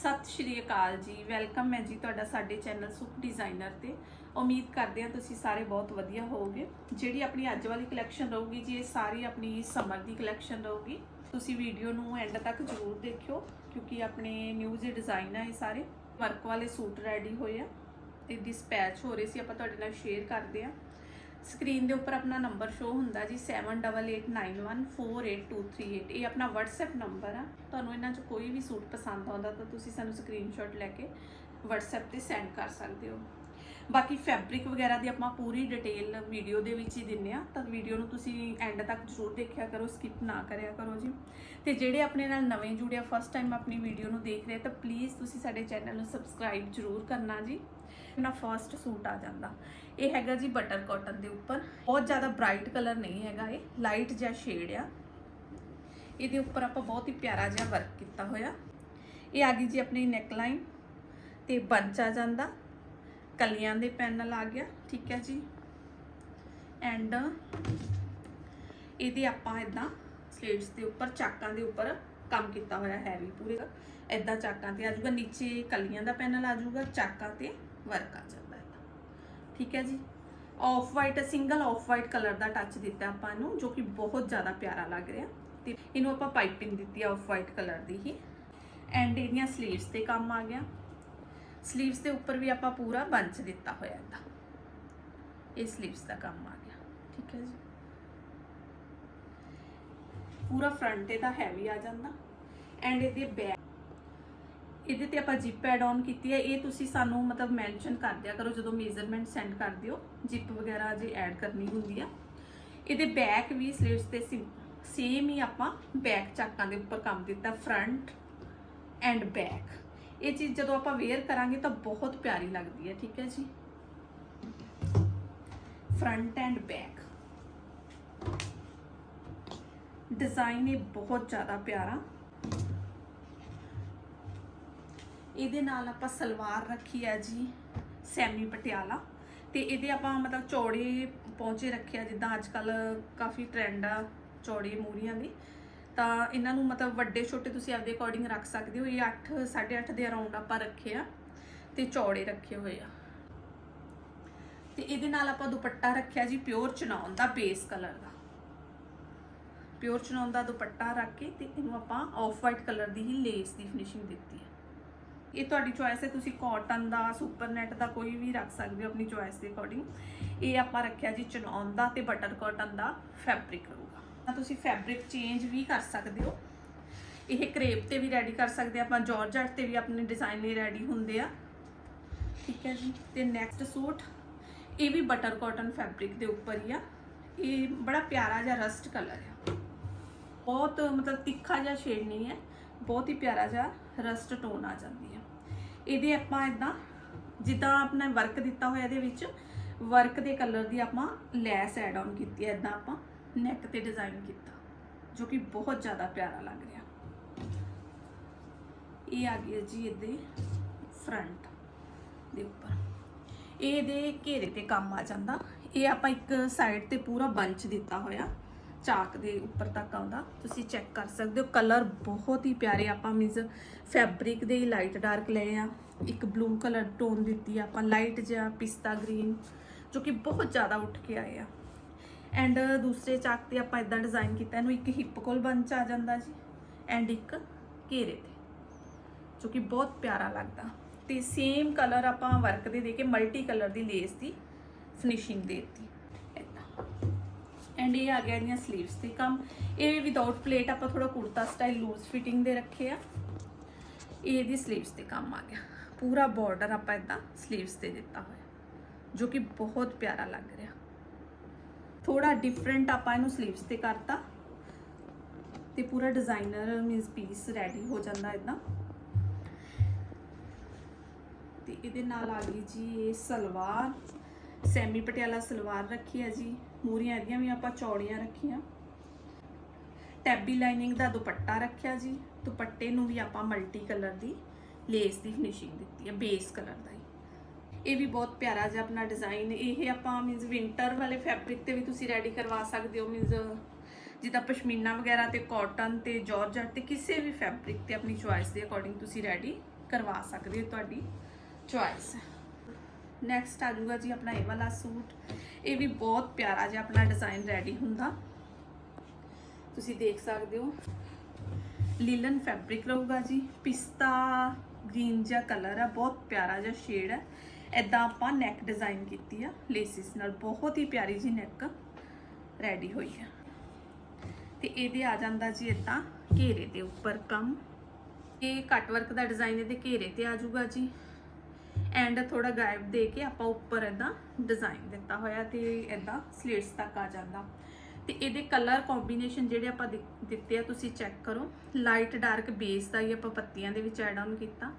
ਸਤਿ ਸ਼੍ਰੀ ਅਕਾਲ ਜੀ। ਵੈਲਕਮ ਹੈ ਜੀ ਤੁਹਾਡਾ ਸਾਡੇ ਚੈਨਲ ਸੁਖ ਡਿਜ਼ਾਈਨਰ ਤੇ। ਉਮੀਦ ਕਰਦੇ ਹਾਂ ਤੁਸੀਂ ਸਾਰੇ ਬਹੁਤ ਵਧੀਆ ਹੋਵੋਗੇ। ਜਿਹੜੀ ਆਪਣੀ ਅੱਜ ਵਾਲੀ ਕਲੈਕਸ਼ਨ ਰਹੂਗੀ ਜੀ, ਇਹ ਸਾਰੀ ਆਪਣੀ ਸਮਰ ਦੀ ਕਲੈਕਸ਼ਨ ਰਹੂਗੀ। ਤੁਸੀਂ ਵੀਡੀਓ ਨੂੰ ਐਂਡ ਤੱਕ ਜ਼ਰੂਰ ਦੇਖਿਓ, ਕਿਉਂਕਿ ਆਪਣੇ ਨਿਊ ਜੇ ਡਿਜ਼ਾਈਨ ਆ ਇਹ ਸਾਰੇ। ਵਰਕ ਵਾਲੇ ਸੂਟ ਰੈਡੀ ਹੋਏ ਆ ਤੇ ਡਿਸਪੈਚ ਹੋ ਰਹੇ ਸੀ, ਆਪਾਂ ਤੁਹਾਡੇ ਨਾਲ ਸ਼ੇਅਰ ਕਰਦੇ ਆ ਸਕਰੀਨ ਦੇ ਉੱਪਰ ਆਪਣਾ ਨੰਬਰ ਸ਼ੋ ਹੁੰਦਾ ਜੀ 7889148238 ਇਹ ਆਪਣਾ WhatsApp ਨੰਬਰ ਆ। ਤੁਹਾਨੂੰ ਇਹਨਾਂ 'ਚ ਕੋਈ ਵੀ ਸੂਟ ਪਸੰਦ ਆਉਂਦਾ ਤਾਂ ਤੁਸੀਂ ਸਾਨੂੰ ਸਕਰੀਨਸ਼ਾਟ ਲੈ ਕੇ WhatsApp ਤੇ ਸੈਂਡ ਕਰ ਸਕਦੇ ਹੋ। ਬਾਕੀ ਫੈਬਰਿਕ ਵਗੈਰਾ ਦੀ ਆਪਾਂ ਪੂਰੀ ਡਿਟੇਲ ਵੀਡੀਓ ਦੇ ਵਿੱਚ ਹੀ ਦਿੰਨੇ ਆ। ਤਾਂ ਵੀਡੀਓ ਨੂੰ ਤੁਸੀਂ ਐਂਡ ਤੱਕ ਜ਼ਰੂਰ ਦੇਖਿਆ ਕਰੋ ਸਕਿਪ ਨਾ ਕਰਿਆ ਕਰੋ ਜੀ। ਤੇ ਜਿਹੜੇ ਆਪਣੇ ਨਾਲ ਨਵੇਂ ਜੁੜਿਆ ਫਸਟ ਟਾਈਮ ਆਪਣੀ ਵੀਡੀਓ ਨੂੰ ਦੇਖ ਰਹੇ ਤਾਂ ਪਲੀਜ਼ ਤੁਸੀਂ ਸਾਡੇ ਚੈਨਲ ਨੂੰ ਸਬਸਕ੍ਰਾਈਬ ਜ਼ਰੂਰ ਕਰਨਾ ਜੀ। ਨਾ ਫਰਸਟ ਸੂਟ ਆ ਜਾਂਦਾ। ਇਹ ਹੈਗਾ ਜੀ ਬਟਰ ਕਾਟਨ ਦੇ ਉੱਪਰ। ਬਹੁਤ ਜ਼ਿਆਦਾ ਬ੍ਰਾਈਟ ਕਲਰ ਨਹੀਂ ਹੈਗਾ ਇਹ। ਲਾਈਟ ਜਿਹਾ ਸ਼ੇਡ ਆ। ਇਹਦੇ ਉੱਪਰ ਆਪਾਂ ਬਹੁਤ ਹੀ ਪਿਆਰਾ ਜਿਹਾ ਵਰਕ ਕੀਤਾ ਹੋਇਆ। ਇਹ ਆ ਗਈ ਜੀ ਆਪਣੀ ਨੈਕ ਲਾਈਨ ਤੇ ਬੰਚ ਆ ਜਾਂਦਾ। ਕਲੀਆਂ ਦੇ ਪੈਨਲ ਆ ਗਿਆ, ਠੀਕ ਹੈ ਜੀ। ਐਂਡ ਇਹਦੇ ਆਪਾਂ ਇਦਾਂ ਸਲੇਟਸ ਦੇ ਉੱਪਰ, ਚਾਕਾਂ ਦੇ ਉੱਪਰ ਕੰਮ ਕੀਤਾ ਹੋਇਆ ਹੈ ਵੀ ਪੂਰੇ। ਦਾ ਇਦਾਂ ਚਾਕਾਂ ਤੇ ਆ ਜਾਊਗਾ, ਨੀਚੇ ਕਲੀਆਂ ਦਾ ਪੈਨਲ ਆ ਜਾਊਗਾ, ਚਾਕਾਂ ਤੇ ਵਰਕ ਆ ਜਾਂਦਾ ਹੈ। ਠੀਕ ਹੈ ਜੀ। Off white single off white colour ਦਾ ਟੱਚ ਦਿੱਤਾ ਆਪਾਂ ਨੂੰ, ਜੋ ਕਿ ਬਹੁਤ ਜ਼ਿਆਦਾ ਪਿਆਰਾ ਲੱਗ ਰਿਹਾ। ਤੇ ਇਹਨੂੰ ਆਪਾਂ ਪਾਈਪਿੰਗ ਦਿੱਤੀ ਆ ਆਫ ਵਾਈਟ ਕਲਰ ਦੀ ਹੀ। ਐਂਡ ਇਹਦੀਆਂ ਸਲੀਵਸ ਤੇ ਕੰਮ ਆ ਗਿਆ। ਸਲੀਵਸ ਦੇ ਉੱਪਰ ਵੀ ਆਪਾਂ ਪੂਰਾ ਬੰਚ ਦਿੱਤਾ ਹੋਇਆ ਇਹਦਾ ਇਹ ਸਲੀਵਸ ਦਾ ਕੰਮ ਆ ਗਿਆ। ਠੀਕ ਹੈ ਜੀ। ਪੂਰਾ ਫਰੰਟ ਇਹਦਾ ਹੈਵੀ ਆ ਜਾਂਦਾ। ਐਂਡ ਇਹਦੇ ਬੈਕ ਇਹਦੇ ਤੇ ਆਪਾਂ ਜਿਪ ਐਡ ਆਨ ਕੀਤੀ ਹੈ। ਇਹ ਤੁਸੀਂ ਸਾਨੂੰ ਮਤਲਬ ਮੈਂਸ਼ਨ ਕਰ ਦਿਆ ਕਰੋ, ਜਦੋਂ ਮੇਜ਼ਰਮੈਂਟ ਸੈਂਡ ਕਰ ਦਿਓ। ਜਿਪ ਵਗੈਰਾ ਜੇ ਐਡ ਕਰਨੀ ਹੁੰਦੀ ਆ। ਇਹਦੇ ਬੈਕ ਵੀ ਸਲੀਵਸ ਤੇ ਸੇਮ ਹੀ ਆਪਾਂ ਬੈਕ ਚਾਕਾਂ ਦੇ ਉੱਪਰ ਕੰਮ ਦਿੱਤਾ। ਫਰੰਟ ਐਂਡ ਬੈਕ ਇਹ ਚੀਜ਼ ਜਦੋਂ ਆਪਾਂ ਵੇਅਰ ਕਰਾਂਗੇ ਤਾਂ ਬਹੁਤ ਪਿਆਰੀ ਲੱਗਦੀ ਹੈ, ਠੀਕ ਹੈ ਜੀ। ਫਰੰਟ ਐਂਡ ਬੈਕ ਡਿਜ਼ਾਈਨ ਇਹ ਬਹੁਤ ਜ਼ਿਆਦਾ ਪਿਆਰਾ। ਇਹਦੇ ਨਾਲ ਆਪਾਂ ਸਲਵਾਰ ਰੱਖੀ ਹੈ ਜੀ, ਸੈਮੀ ਪਟਿਆਲਾ। ਤੇ ਇਹਦੇ ਆਪਾਂ ਮਤਲਬ ਚੌੜੇ ਪਹੁੰਚੇ ਰੱਖਿਆ ਜਿੱਦਾਂ ਅੱਜ ਕੱਲ ਕਾਫੀ ਟ੍ਰੈਂਡ ਆ ਚੌੜੇ ਮੂਰੀਆਂ ਦੇ। ਤਾਂ ਇਹਨਾਂ ਨੂੰ ਮਤਲਬ ਵੱਡੇ ਛੋਟੇ ਤੁਸੀਂ ਆਪਦੇ ਅਕੋਰਡਿੰਗ ਰੱਖ ਸਕਦੇ ਹੋ। ਇਹ 8 8.5 ਦੇ ਅਰਾਊਂਡ ਆਪਾਂ ਰੱਖੇ ਆ ਤੇ ਚੌੜੇ ਰੱਖੇ ਹੋਏ ਆ। ਤੇ ਇਹਦੇ ਨਾਲ ਆਪਾਂ ਦੁਪੱਟਾ ਰੱਖਿਆ ਜੀ ਪਿਓਰ ਚਨਾਉਣ ਦਾ ਬੇਸ ਕਲਰ ਦਾ। ਪਿਓਰ ਚਨਾਉਣ ਦਾ ਦੁਪੱਟਾ ਰੱਖ ਕੇ ਤੇ ਇਹਨੂੰ ਆਪਾਂ ਆਫ ਵਾਈਟ ਕਲਰ ਦੀ ਹੀ ਲੇਸ ਦੀ ਫਿਨਿਸ਼ਿੰਗ ਦਿੱਤੀ ਹੈ ਇਹ ਤੁਹਾਡੀ ਚੋਇਸ ਹੈ, ਤੁਸੀਂ ਕਾਟਨ ਦਾ ਸੁਪਰ ਨੈਟ ਦਾ ਕੋਈ ਵੀ ਰੱਖ ਸਕਦੇ ਹੋ ਆਪਣੀ ਚੋਇਸ ਦੇ ਅਕੋਰਡਿੰਗ ਇਹ ਆਪਾਂ ਰੱਖਿਆ ਜੀ ਚਨਾਉਣ ਦਾ ਤੇ ਬਟਰ ਕਾਟਨ ਦਾ ਫੈਬਰਿਕ ਰਹੂਗਾ ਤੁਸੀਂ ਫੈਬਰਿਕ ਚੇਂਜ ਵੀ ਕਰ ਸਕਦੇ ਹੋ। ਇਹ ਕਰੇਪ ਤੇ ਵੀ ਰੈਡੀ ਕਰ ਸਕਦੇ ਆਪਾਂ ਜਾਰਜਟ ਤੇ ਵੀ ਆਪਣੇ ਡਿਜ਼ਾਈਨ ਲਈ ਰੈਡੀ ਹੁੰਦੇ ਆ। ਠੀਕ ਹੈ ਜੀ, ਤੇ ਨੈਕਸਟ ਸੂਟ, ਇਹ ਵੀ ਬਟਰ ਕਾਟਨ ਫੈਬਰਿਕ ਦੇ ਉੱਪਰ ਹੀ ਆ। ਇਹ ਬੜਾ ਪਿਆਰਾ ਜਿਹਾ ਰਸਟ ਕਲਰ ਆ। ਬਹੁਤ ਮਤਲਬ ਤਿੱਖਾ ਜਿਹਾ ਸ਼ੇਡ ਨਹੀਂ ਹੈ, ਬਹੁਤ ਹੀ ਪਿਆਰਾ ਜਿਹਾ ਰਸਟ ਟੋਨ ਆ ਜਾਂਦੀ ਹੈ ਇਹਦੇ ਆਪਾਂ ਇਦਾਂ ਜਿੱਦਾਂ ਆਪਣਾ ਵਰਕ ਦਿੱਤਾ ਹੋਇਆ ਇਹਦੇ ਵਿੱਚ ਵਰਕ ਦੇ ਕਲਰ ਦੀ ਆਪਾਂ ਲੈਸ ਐਡ ਆਨ ਕੀਤੀ ਹੈ ਇਦਾਂ ਆਪਾਂ। ਨੈਕ ਤੇ ਡਿਜ਼ਾਈਨ ਕੀਤਾ, ਜੋ ਕਿ ਬਹੁਤ ਜ਼ਿਆਦਾ ਪਿਆਰਾ ਲੱਗ ਰਿਹਾ। ਇਹ ਆ ਗਿਆ ਜੀ ਇਹਦੇ ਫਰੰਟ ਦੇ ਉੱਪਰ। ਇਹ ਇਹਦੇ ਘੇਰੇ ਤੇ ਕੰਮ ਆ ਜਾਂਦਾ। ਇਹ ਆਪਾਂ ਇੱਕ ਸਾਈਡ ਤੇ ਪੂਰਾ ਬੰਚ ਦਿੱਤਾ ਹੋਇਆ, ਚਾਕ ਦੇ ਉੱਪਰ ਤੱਕ ਆਉਂਦਾ। ਤੁਸੀਂ ਚੈੱਕ ਕਰ ਸਕਦੇ ਹੋ ਕਲਰ ਬਹੁਤ ਹੀ ਪਿਆਰੇ ਆਪਾਂ ਮੀਨਸ ਫੈਬਰਿਕ ਦੇ ਹੀ ਲਾਈਟ ਡਾਰਕ ਲਏ ਆ। ਇੱਕ ਬਲੂ ਕਲਰ ਟੋਨ ਦਿੱਤੀ ਆ ਆਪਾਂ ਲਾਈਟ ਜਿਹਾ, ਪਿਸਤਾ ਗ੍ਰੀਨ ਜੋ ਕਿ ਬਹੁਤ ਜ਼ਿਆਦਾ ਉੱਠ ਕੇ ਆਏ ਆ। ਐਂਡ ਦੂਸਰੇ ਚਾਕ ਤੇ ਆਪਾਂ ਇਦਾਂ ਡਿਜ਼ਾਈਨ ਕੀਤਾ, ਇਹਨੂੰ ਇੱਕ ਹਿੱਪ ਕੋਲ ਬੰਚ ਆ ਜਾਂਦਾ ਜੀ ਐਂਡ ਇੱਕ ਘੇਰੇ ਤੇ, ਜੋ ਕਿ ਬਹੁਤ ਪਿਆਰਾ ਲੱਗਦਾ। ਤੇ ਸੇਮ ਕਲਰ ਆਪਾਂ ਵਰਕ ਦੇ ਦੇ ਕੇ ਮਲਟੀ ਕਲਰ ਦੀ ਲੇਸ ਦੀ ਫਿਨਿਸ਼ਿੰਗ ਦੇ ਦਿੱਤੀ। ਏਦਾਂ। ਐਂਡ ਇਹ ਆ ਗਿਆ ਇਹਦੀਆਂ ਸਲੀਵਸ ਤੇ ਕੰਮ। ਇਹ ਵਿਦਆਊਟ ਪਲੇਟ ਆਪਾਂ ਥੋੜਾ ਕੁੜਤਾ ਸਟਾਈਲ ਲੂਜ਼ ਫਿਟਿੰਗ ਦੇ ਰੱਖੇ ਆ। ਇਹ ਇਹਦੀ ਸਲੀਵਸ ਤੇ ਕੰਮ ਆ ਗਿਆ। ਪੂਰਾ ਬਾਰਡਰ ਆਪਾਂ ਇਦਾਂ ਸਲੀਵਸ ਤੇ ਦਿੱਤਾ ਹੋਇਆ, ਜੋ ਕਿ ਬਹੁਤ ਪਿਆਰਾ ਲੱਗ ਰਿਹਾ। ਥੋੜਾ ਡਿਫਰੈਂਟ ਆਪਾਂ ਇਹਨੂੰ ਸਲੀਵਸ ਤੇ ਕਰਤਾ ਤੇ ਪੂਰਾ ਡਿਜ਼ਾਈਨਰ ਮੀਨਸ ਪੀਸ ਰੈਡੀ ਹੋ ਜਾਂਦਾ ਇਦਾਂ ਤੇ ਇਹਦੇ ਨਾਲ ਆ ਗਈ ਜੀ ਇਹ ਸਲਵਾਰ, ਸੈਮੀ ਪਟਿਆਲਾ ਸਲਵਾਰ ਰੱਖੀ ਹੈ ਜੀ। ਮੂਰੀਆਂ ਇਹਦੀਆਂ ਵੀ ਆਪਾਂ ਚੌੜੀਆਂ ਰੱਖੀਆਂ। ਟੈਬੀ ਲਾਈਨਿੰਗ ਦਾ ਦੁਪੱਟਾ ਰੱਖਿਆ ਜੀ। ਦੁਪੱਟੇ ਨੂੰ ਵੀ ਆਪਾਂ ਮਲਟੀ ਕਲਰ ਦੀ ਲੇਸ ਦੀ ਫਿਨਿਸ਼ਿੰਗ ਦਿੱਤੀ ਹੈ ਬੇਸ ਕਲਰ ਦਾ ਹੀ। ਇਹ ਵੀ ਬਹੁਤ ਪਿਆਰਾ ਜਿਹਾ ਆਪਣਾ ਡਿਜ਼ਾਈਨ ਇਹ ਆਪਾਂ ਮੀਨਸ ਵਿੰਟਰ ਵਾਲੇ ਫੈਬਰਿਕ ਤੇ ਵੀ ਤੁਸੀਂ ਰੈਡੀ ਕਰਵਾ ਸਕਦੇ ਹੋ। ਮੀਨਸ ਜਿੱਦਾਂ ਪਸ਼ਮੀਨਾ ਵਗੈਰਾ ਤੇ ਕਾਟਨ ਤੇ ਜਾਰਜਟ ਤੇ ਕਿਸੇ ਵੀ ਫੈਬਰਿਕ ਤੇ ਆਪਣੀ ਚੁਆਇਸ ਦੇ ਅਕੋਰਡਿੰਗ ਤੁਸੀਂ ਰੈਡੀ ਕਰਵਾ ਸਕਦੇ ਹੋ ਤੁਹਾਡੀ ਚੁਆਇਸ ਨੈਕਸਟ ਆ ਜੂਗਾ ਜੀ ਆਪਣਾ ਇਹ ਵਾਲਾ ਸੂਟ। ਇਹ ਵੀ ਬਹੁਤ ਪਿਆਰਾ ਜਿਹਾ ਆਪਣਾ ਡਿਜ਼ਾਈਨ ਰੈਡੀ ਹੁੰਦਾ। ਤੁਸੀਂ ਦੇਖ ਸਕਦੇ ਹੋ। ਲੀਲਨ ਫੈਬਰਿਕ ਰਹੂਗਾ ਜੀ। ਪਿਸਤਾ ਗ੍ਰੀਨ ਜਿਹਾ ਕਲਰ ਆ। ਬਹੁਤ ਪਿਆਰਾ ਜਿਹਾ ਸ਼ੇਡ ਹੈ ਐਦਾਂ ਆਪਾਂ ਨੈਕ ਡਿਜ਼ਾਈਨ ਕੀਤੀ ਆ ਲੇਸਿਸ ਨਾਲ। ਬਹੁਤ ਹੀ ਪਿਆਰੀ ਜੀ ਨੈਕ ਰੈਡੀ ਹੋਈ ਆ। ਤੇ ਇਹਦੇ ਆ ਜਾਂਦਾ ਜੀ ਇਦਾਂ ਘੇਰੇ ਦੇ ਉੱਪਰ ਕੰਮ। ਇਹ ਕੱਟ ਵਰਕ ਦਾ ਡਿਜ਼ਾਈਨ ਇਹਦੇ ਘੇਰੇ ਤੇ ਆ ਜਾਊਗਾ ਜੀ। ਐਂਡ ਥੋੜਾ ਗਾਇਬ ਦੇ ਕੇ ਆਪਾਂ ਉੱਪਰ ਇਦਾਂ ਡਿਜ਼ਾਈਨ ਦਿੱਤਾ ਹੋਇਆ ਤੇ ਇਦਾਂ ਸਲੀਟਸ ਤੱਕ ਆ ਜਾਂਦਾ। ਤੇ ਇਹਦੇ ਕਲਰ ਕੰਬੀਨੇਸ਼ਨ ਜਿਹੜੇ ਆਪਾਂ ਦਿ- ਦਿੱਤੇ ਆ, ਤੁਸੀਂ ਚੈੱਕ ਕਰੋ। ਲਾਈਟ ਡਾਰਕ ਬੇਸ ਦਾ ਹੀ ਆਪਾਂ ਪੱਤੀਆਂ ਦੇ ਵਿੱਚ ਐਡ ਆਨ ਕੀਤਾ।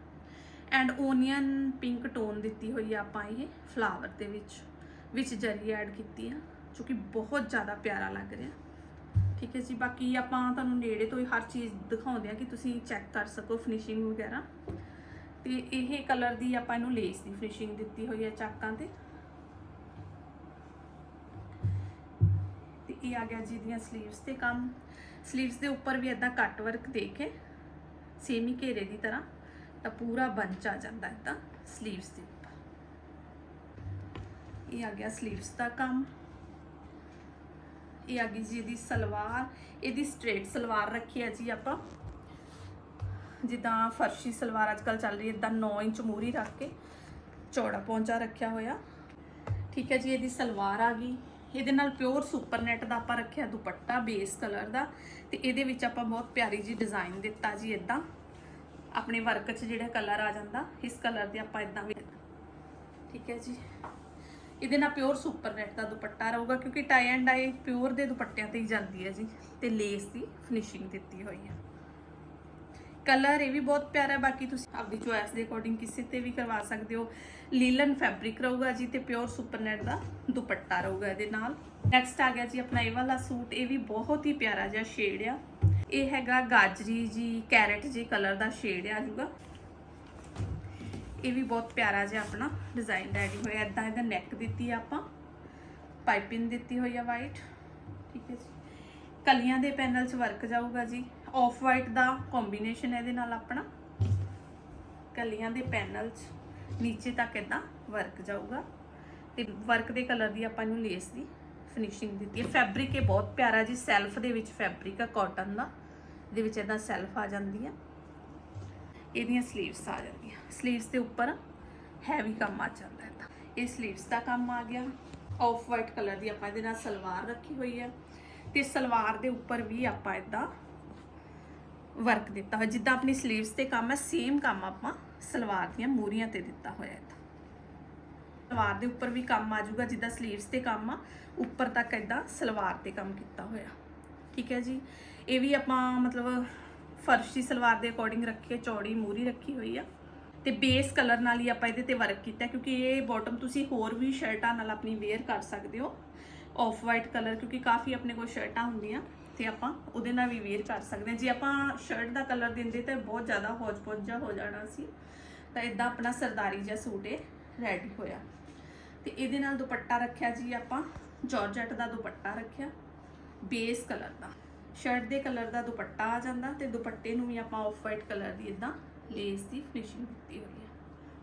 ਐਂਡ ਓਨੀਅਨ ਪਿੰਕ ਟੋਨ ਦਿੱਤੀ ਹੋਈ ਆ ਆਪਾਂ ਇਹ ਫਲਾਵਰ ਦੇ ਵਿੱਚ ਵਿੱਚ ਜਰੀ ਐਡ ਕੀਤੀ ਆ, ਜੋ ਕਿ ਬਹੁਤ ਜ਼ਿਆਦਾ ਪਿਆਰਾ ਲੱਗ ਰਿਹਾ। ਠੀਕ ਹੈ ਜੀ, ਬਾਕੀ ਆਪਾਂ ਤੁਹਾਨੂੰ ਨੇੜੇ ਤੋਂ ਹੀ ਹਰ ਚੀਜ਼ ਦਿਖਾਉਂਦੇ ਆ ਕਿ ਤੁਸੀਂ ਚੈੱਕ ਕਰ ਸਕੋ ਫਿਨਿਸ਼ਿੰਗ ਵਗੈਰਾ। ਤੇ ਇਹ ਕਲਰ ਦੀ ਆਪਾਂ ਇਹਨੂੰ ਲੇਸ ਦੀ ਫਿਨਿਸ਼ਿੰਗ ਦਿੱਤੀ ਹੋਈ ਹੈ ਚਾਕਾਂ ਤੇ। ਤੇ ਇਹ ਆ ਗਿਆ ਜੀ ਦੀਆਂ ਸਲੀਵਸ ਤੇ ਕੰਮ। ਸਲੀਵਸ ਦੇ ਉੱਪਰ ਵੀ ਇਦਾਂ ਕੱਟ ਵਰਕ ਦੇ ਕੇ ਸੇਮ ਹੀ ਘੇਰੇ ਦੀ ਤਰ੍ਹਾਂ। ਤਾਂ ਪੂਰਾ ਬੰਚ ਆ ਜਾਂਦਾ ਇਦਾਂ ਸਲੀਵਸ ਦੇ ਉੱਪਰ। ਇਹ ਆ ਗਿਆ ਸਲੀਵਸ ਦਾ ਕੰਮ। ਇਹ ਆ ਗਈ ਜੀ ਇਹਦੀ ਸਲਵਾਰ। ਇਹਦੀ ਸਟ੍ਰੇਟ ਸਲਵਾਰ ਰੱਖੀ ਹੈ ਜੀ ਆਪਾਂ। ਜਿੱਦਾਂ ਫਰਸ਼ੀ ਸਲਵਾਰ ਅੱਜ ਕੱਲ ਚੱਲ ਰਹੀ ਹੈ ਇਦਾਂ 9 ਇੰਚ ਮੂਰੀ ਰੱਖ ਕੇ ਚੌੜਾ ਪੌਂਚਾ ਰੱਖਿਆ ਹੋਇਆ। ਠੀਕ ਹੈ ਜੀ, ਇਹਦੀ ਸਲਵਾਰ ਆ ਗਈ। ਇਹਦੇ ਨਾਲ ਪਿਓਰ ਸੁਪਰ ਨੈਟ ਦਾ ਆਪਾਂ ਰੱਖਿਆ ਦੁਪੱਟਾ ਬੇਸ ਕਲਰ ਦਾ। ਤੇ ਇਹਦੇ ਵਿੱਚ ਆਪਾਂ ਬਹੁਤ ਪਿਆਰੀ ਜੀ ਡਿਜ਼ਾਈਨ ਦਿੱਤਾ ਜੀ ਇਦਾਂ ਆਪਣੇ ਵਰਕ 'ਚ ਜਿਹੜਾ ਕਲਰ ਆ ਜਾਂਦਾ, ਇਸ ਕਲਰ ਦੇ ਆਪਾਂ ਇਦਾਂ ਵੀ ਠੀਕ ਹੈ ਜੀ। ਇਹਦੇ ਨਾਲ ਪਿਓਰ ਸੁਪਰ ਨੈਟ ਦਾ ਦੁਪੱਟਾ ਰਹੂਗਾ, ਕਿਉਂਕਿ ਟਾਈ ਐਂਡ ਡਾਈ ਪਿਓਰ ਦੇ ਦੁਪੱਟਿਆਂ ਤੇ ਹੀ ਜਾਂਦੀ ਹੈ ਜੀ, ਤੇ ਲੇਸ ਦੀ ਫਿਨਿਸ਼ਿੰਗ ਦਿੱਤੀ ਹੋਈ ਹੈ। ਕਲਰ ਇਹ ਵੀ ਬਹੁਤ ਪਿਆਰਾ ਹੈ ਬਾਕੀ ਤੁਸੀਂ ਆਪਦੀ ਚੋਇਸ ਦੇ ਅਕੋਰਡਿੰਗ ਕਿਸੇ ਤੇ ਵੀ ਕਰਵਾ ਸਕਦੇ ਹੋ। ਲੀਲਨ ਫੈਬਰਿਕ ਰਹੂਗਾ ਜੀ, ਤੇ ਪਿਓਰ ਸੁਪਰਨੈਟ ਦਾ ਦੁਪੱਟਾ ਰਹੂਗਾ ਇਹਦੇ ਨਾਲ। ਨੈਕਸਟ ਆ ਗਿਆ ਜੀ ਆਪਣਾ ਇਹ ਵਾਲਾ ਸੂਟ, ਇਹ ਵੀ ਬਹੁਤ ਹੀ ਪਿਆਰਾ ਜਿਹਾ ਸ਼ੇਡ ਆ। ਇਹ ਹੈਗਾ ਗਾਜਰੀ ਜੀ, ਕੈਰਟ ਜੀ, ਕਲਰ ਦਾ ਸ਼ੇਡ ਆ ਜੂਗਾ। ਇਹ ਵੀ ਬਹੁਤ ਪਿਆਰਾ ਜਿਹਾ ਆਪਣਾ ਡਿਜ਼ਾਈਨ ਰੈਡੀ ਹੋਇਆ। ਇਦਾਂ ਇਹਦਾ ਨੈਕ ਦਿੱਤੀ ਆ ਆਪਾਂ। ਪਾਈਪਿੰਗ ਦਿੱਤੀ ਹੋਈ ਆ ਵਾਈਟ ਠੀਕ ਹੈ ਜੀ। ਕਲੀਆਂ ਦੇ ਪੈਨਲ 'ਚ ਵਰਕ ਜਾਊਗਾ ਜੀ। ਆਫ ਵਾਈਟ ਦਾ ਕੰਬੀਨੇਸ਼ਨ ਇਹਦੇ ਨਾਲ ਆਪਣਾ। ਕਲੀਆਂ ਦੇ ਪੈਨਲ 'ਚ ਨੀਚੇ ਤੱਕ ਇਦਾਂ ਵਰਕ ਜਾਊਗਾ। ਤੇ ਵਰਕ ਦੇ ਕਲਰ ਦੀ ਆਪਾਂ ਨੂੰ ਲੇਸ ਦੀ ਫਿਨਿਸ਼ਿੰਗ ਦਿੱਤੀ ਹੈ। ਫੈਬਰਿਕ ਇਹ ਬਹੁਤ ਪਿਆਰਾ ਜੀ ਸੈਲਫ ਦੇ ਵਿੱਚ ਫੈਬਰਿਕ ਆ ਕਾਟਨ ਦਾ। ਇਹਦੇ ਵਿੱਚ ਇਦਾਂ ਸੈਲਫ ਆ ਜਾਂਦੀ ਆ। ਇਹਦੀਆਂ ਸਲੀਵਸ ਆ ਜਾਂਦੀਆਂ। ਸਲੀਵਸ ਦੇ ਉੱਪਰ ਹੈਵੀ ਕੰਮ ਆ ਜਾਂਦਾ ਹੈ ਇਹ ਸਲੀਵਸ ਦਾ ਕੰਮ ਆ ਗਿਆ। ਆਫ ਵਾਈਟ ਕਲਰ ਦੀ ਆਪਾਂ ਇਹਦੇ ਨਾਲ ਸਲਵਾਰ ਰੱਖੀ ਹੋਈ ਹੈ ਤੇ ਸਲਵਾਰ ਦੇ ਉੱਪਰ ਵੀ ਆਪਾਂ ਇਦਾਂ ਵਰਕ ਦਿੱਤਾ ਹੋਇਆ। ਜਿੱਦਾਂ ਆਪਣੀ ਸਲੀਵਸ ਤੇ ਕੰਮ ਹੈ ਸੇਮ ਕੰਮ ਆਪਾਂ ਸਲਵਾਰ ਦੀਆਂ ਮੂਰੀਆਂ ਤੇ ਦਿੱਤਾ ਹੋਇਆ ਹੈ ਸਲਵਾਰ ਦੇ ਉੱਪਰ ਵੀ ਕੰਮ ਆ ਜਾਊਗਾ, ਜਿੱਦਾਂ ਸਲੀਵਸ ਤੇ ਕੰਮ ਆ, ਉੱਪਰ ਤੱਕ ਇਦਾਂ ਸਲਵਾਰ ਤੇ ਕੰਮ ਕੀਤਾ ਹੋਇਆ। ਠੀਕ ਹੈ ਜੀ? ਇਹ ਵੀ ਆਪਾਂ ਮਤਲਬ ਫਰਸ਼ੀ ਸਲਵਾਰ ਦੇ ਅਕੋਰਡਿੰਗ ਰੱਖੀ ਹੈ, ਚੌੜੀ ਮੂਰੀ ਰੱਖੀ ਹੋਈ ਆ। ਤੇ ਬੇਸ ਕਲਰ ਨਾਲ ਹੀ ਆਪਾਂ ਇਹਦੇ ਤੇ ਵਰਕ ਕੀਤਾ, ਕਿਉਂਕਿ ਇਹ ਬਾਟਮ ਤੁਸੀਂ ਹੋਰ ਵੀ ਸ਼ਰਟਾਂ ਨਾਲ ਆਪਣੀ ਵੇਅਰ ਕਰ ਸਕਦੇ ਹੋ। ਆਫ ਵਾਈਟ ਕਲਰ ਕਿਉਂਕਿ ਕਾਫੀ ਆਪਣੇ ਕੋਲ ਸ਼ਰਟਾਂ ਹੁੰਦੀਆਂ, ਤੇ ਆਪਾਂ ਉਹਦੇ ਨਾਲ ਵੀ ਵੇਅਰ ਕਰ ਸਕਦੇ ਹਾਂ। ਜੇ ਆਪਾਂ ਸ਼ਰਟ ਦਾ ਕਲਰ ਦਿੰਦੇ ਤਾਂ ਬਹੁਤ ਜ਼ਿਆਦਾ ਹੌਜ-ਪੌਜ ਹੋ ਜਾਣਾ ਸੀ। ਤਾਂ ਇਦਾਂ ਆਪਣਾ ਸਰਦਾਰੀ ਜਿਹਾ ਸੂਟ ਇਹ ਰੈਡੀ ਹੋਇਆ। ਤੇ ਇਹਦੇ ਨਾਲ ਦੁਪੱਟਾ ਰੱਖਿਆ ਜੀ ਆਪਾਂ। ਜਾਰਜਟ ਦਾ ਦੁਪੱਟਾ ਰੱਖਿਆ ਬੇਸ ਕਲਰ ਦਾ। ਸ਼ਰਟ ਦੇ ਕਲਰ ਦਾ ਦੁਪੱਟਾ ਆ ਜਾਂਦਾ ਤੇ ਦੁਪੱਟੇ ਨੂੰ ਵੀ ਆਪਾਂ ਆਫ ਵਾਈਟ ਕਲਰ ਦੀ ਇਦਾਂ ਲੇਸ ਦੀ ਫਿਨਿਸ਼ਿੰਗ ਦਿੱਤੀ ਹੋਈ ਹੈ,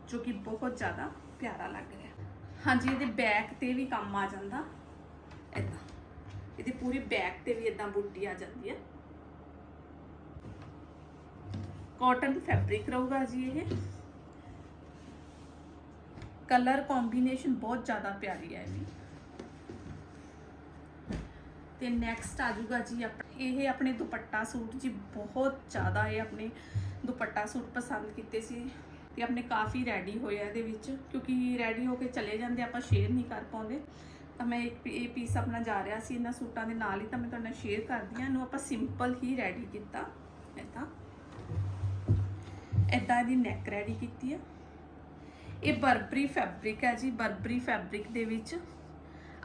ਜੋ ਕਿ ਬਹੁਤ ਜ਼ਿਆਦਾ ਪਿਆਰਾ ਲੱਗ ਰਿਹਾ। ਹਾਂਜੀ, ਇਹਦੇ ਬੈਕ ਤੇ ਵੀ ਕੰਮ ਆ ਜਾਂਦਾ। ਇਦਾਂ ਇਹਦੀ ਪੂਰੀ ਬੈਕ ਤੇ ਵੀ ਇਦਾਂ ਬੁੱਟੀ ਆ ਜਾਂਦੀ ਹੈ। ਕਾਟਨ ਫੈਬਰਿਕ ਰਹੂਗਾ ਜੀ ਇਹ। ਕਲਰ ਕੰਬੀਨੇਸ਼ਨ ਬਹੁਤ ਜ਼ਿਆਦਾ ਪਿਆਰੀ ਹੈ ਇਹਦੀ। ਤੇ ਨੈਕਸਟ ਆ ਜਾਊਗਾ ਜੀ ਆਪ- ਇਹ ਆਪਣੇ ਦੁਪੱਟਾ ਸੂਟ ਜੀ, ਬਹੁਤ ਜ਼ਿਆਦਾ ਇਹ ਆਪਣੇ ਦੁਪੱਟਾ ਸੂਟ ਪਸੰਦ ਕੀਤੇ ਸੀ ਤੇ ਆਪਣੇ ਕਾਫੀ ਰੈਡੀ ਹੋਇਆ ਇਹਦੇ ਵਿੱਚ, ਕਿਉਂਕਿ ਰੈਡੀ ਹੋ ਕੇ ਚਲੇ ਜਾਂਦੇ, ਆਪਾਂ ਸ਼ੇਅਰ ਨਹੀਂ ਕਰ ਪਾਉਂਦੇ। ਤਾਂ ਮੈਂ ਇੱਕ ਪੀ- ਇਹ ਪੀਸ ਆਪਣਾ ਜਾ ਰਿਹਾ ਸੀ, ਇਹਨਾਂ ਸੂਟਾਂ ਦੇ ਨਾਲ ਹੀ ਤਾਂ ਮੈਂ ਤੁਹਾਡੇ ਨਾਲ ਸ਼ੇਅਰ ਕਰਦੀ ਹਾਂ, ਇਹਨੂੰ ਆਪਾਂ ਸਿੰਪਲ ਹੀ ਰੈਡੀ ਕੀਤਾ, ਇਦਾਂ। ਇਦਾਂ ਦੀ ਨੈਕ ਰੈਡੀ ਕੀਤੀ ਹੈ। ਇਹ ਬਰਬਰੀ ਫੈਬਰਿਕ ਹੈ ਜੀ, ਬਰਬਰੀ ਫੈਬਰਿਕ ਦੇ ਵਿੱਚ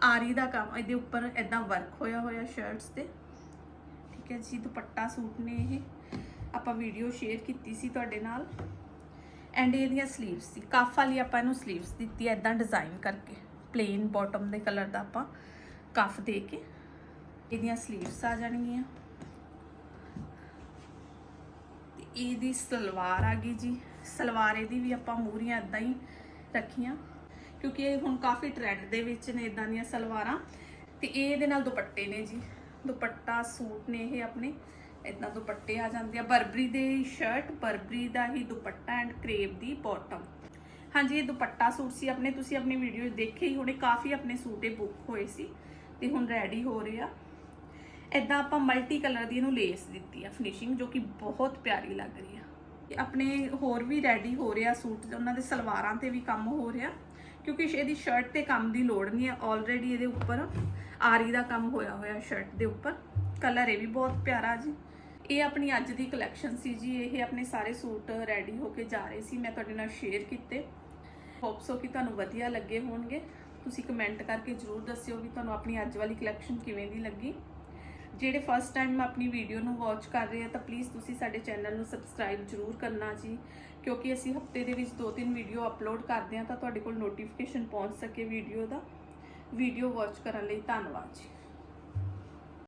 ਆਰੀ ਦਾ ਕੰਮ, ਇਹਦੇ ਉੱਪਰ ਇਦਾਂ ਵਰਕ ਹੋਇਆ ਹੋਇਆ ਸ਼ਰਟਸ ਤੇ। ਠੀਕ ਹੈ ਜੀ, ਦੁਪੱਟਾ ਸੂਟ ਨੇ ਇਹ। ਆਪਾਂ ਵੀਡੀਓ ਸ਼ੇਅਰ ਕੀਤੀ ਸੀ ਤੁਹਾਡੇ ਨਾਲ। ਐਂਡ ਇਹਦੀਆਂ ਸਲੀਵਸ ਸੀ। ਕਫ ਵਾਲੀ ਆਪਾਂ ਇਹਨੂੰ ਸਲੀਵਸ ਦਿੱਤੀ ਹੈ ਇਦਾਂ ਡਿਜ਼ਾਈਨ ਕਰਕੇ। ਪਲੇਨ ਬਾਟਮ ਦੇ ਕਲਰ ਦਾ ਆਪਾਂ ਕਫ ਦੇ ਕੇ ਇਹਦੀਆਂ ਸਲੀਵਸ ਆ ਜਾਣਗੀਆਂ। ਇਹਦੀ ਸਲਵਾਰ ਆ ਗਈ ਜੀ। ਸਲਵਾਰ ਇਹਦੀ ਵੀ ਆਪਾਂ ਮੂਰੀਆਂ ਇਦਾਂ ਹੀ ਰੱਖੀਆਂ, ਕਿਉਂਕਿ ਇਹ ਹੁਣ ਕਾਫੀ ਟ੍ਰੈਂਡ ਦੇ ਵਿੱਚ ਨੇ ਇਦਾਂ ਦੀਆਂ ਸਲਵਾਰਾਂ। ਤੇ ਇਹ ਇਹਦੇ ਨਾਲ ਦੁਪੱਟੇ ਨੇ ਜੀ। ਦੁਪੱਟਾ ਸੂਟ ਨੇ ਇਹ ਆਪਣੇ। ਇਦਾਂ ਦੁਪੱਟੇ ਆ ਜਾਂਦੇ ਆ। ਬਰਬਰੀ ਦੇ ਸ਼ਰਟ ਬਰਬਰੀ ਦਾ ਹੀ ਦੁਪੱਟਾ ਐਂਡ ਕਰੇਪ ਦੀ ਬਾਟਮ ਹਾਂਜੀ, ਇਹ ਦੁਪੱਟਾ ਸੂਟ ਸੀ ਆਪਣੇ। ਤੁਸੀਂ ਆਪਣੀ ਵੀਡੀਓ ਦੇਖੇ ਹੀ ਹੋਣੇ, ਕਾਫੀ ਆਪਣੇ ਸੂਟ ਇਹ ਬੁੱਕ ਹੋਏ ਸੀ ਤੇ ਹੁਣ ਰੈਡੀ ਹੋ ਰਹੇ ਆ। ਇਦਾਂ ਆਪਾਂ ਮਲਟੀ ਕਲਰ ਦੀ ਇਹਨੂੰ ਲੇਸ ਦਿੱਤੀ ਆ ਫਿਨਿਸ਼ਿੰਗ ਜੋ ਕਿ ਬਹੁਤ ਪਿਆਰੀ ਲੱਗ ਰਹੀ ਆ। ਆਪਣੇ ਹੋਰ ਵੀ ਰੈਡੀ ਹੋ ਰਿਹਾ ਸੂਟ ਉਹਨਾਂ ਦੇ ਸਲਵਾਰਾਂ ਤੇ ਵੀ ਕੰਮ ਹੋ ਰਿਹਾ, ਕਿਉਂਕਿ ਇਹਦੀ ਸ਼ਰਟ ਤੇ ਕੰਮ ਦੀ ਲੋੜ ਨਹੀਂ ਹੈ। ਆਲਰੇਡੀ ਇਹਦੇ ਉੱਪਰ ਆਰੀ ਦਾ ਕੰਮ ਹੋਇਆ ਹੋਇਆ ਸ਼ਰਟ ਦੇ ਉੱਪਰ। ਕਲਰ ਇਹ ਵੀ ਬਹੁਤ ਪਿਆਰਾ ਜੀ। ਇਹ ਆਪਣੀ ਅੱਜ ਦੀ ਕਲੈਕਸ਼ਨ ਸੀ ਜੀ। ਇਹ ਆਪਣੇ ਸਾਰੇ ਸੂਟ ਰੈਡੀ ਹੋ ਕੇ ਜਾ ਰਹੇ ਸੀ। ਮੈਂ ਤੁਹਾਡੇ ਨਾਲ ਸ਼ੇਅਰ ਕੀਤੇ। ਹੋਪ ਸੋ ਕਿ ਤੁਹਾਨੂੰ ਵਧੀਆ ਲੱਗੇ ਹੋਣਗੇ। ਤੁਸੀਂ ਕਮੈਂਟ ਕਰਕੇ ਜਰੂਰ ਦੱਸਿਓ ਵੀ ਤੁਹਾਨੂੰ ਆਪਣੀ ਅੱਜ ਵਾਲੀ ਕਲੈਕਸ਼ਨ ਕਿਵੇਂ ਦੀ ਲੱਗੀ। ਜਿਹੜੇ ਫਸਟ ਟਾਈਮ ਆਪਣੀ ਵੀਡੀਓ ਨੂੰ ਵਾਚ ਕਰ ਰਹੇ ਆ ਤਾਂ ਪਲੀਜ਼ ਤੁਸੀਂ ਸਾਡੇ ਚੈਨਲ ਨੂੰ ਸਬਸਕ੍ਰਾਈਬ ਜਰੂਰ ਕਰਨਾ ਜੀ। ਕਿਉਂਕਿ ਅਸੀਂ ਹਫ਼ਤੇ ਦੇ ਵਿੱਚ ਦੋ ਤਿੰਨ ਵੀਡੀਓ ਅਪਲੋਡ ਕਰਦੇ ਹਾਂ, ਤਾਂ ਤੁਹਾਡੇ ਕੋਲ ਨੋਟੀਫਿਕੇਸ਼ਨ ਪਹੁੰਚ ਸਕੇ ਵੀਡੀਓ ਦਾ। ਵੀਡੀਓ ਵਾਚ ਕਰਨ ਲਈ ਧੰਨਵਾਦ ਜੀ।